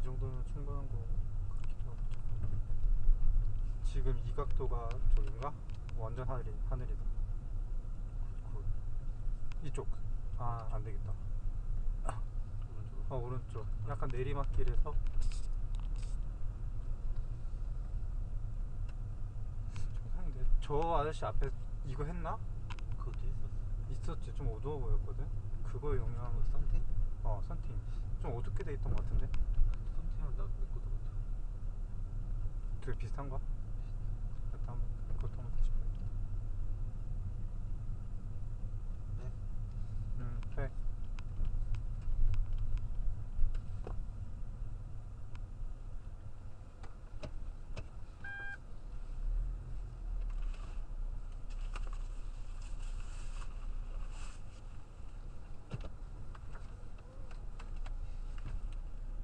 이 정도면 충분한 거 같기도 하고. 지금 이 각도가 저긴가? 완전 하늘이, 하늘이다. 굿 이쪽. 아 안되겠다. 어 오른쪽. 약간 내리막길에서? 정상인데? 저 아저씨 앞에 이거 했나? 그것도 있었어. 있었지. 좀 어두워 보였거든? 그거 영향 뭐 썬팅? 어 선팅. 좀 어둡게 돼 있던 것 같은데 썬팅은 나내 것도 같아. 둘 비슷한가?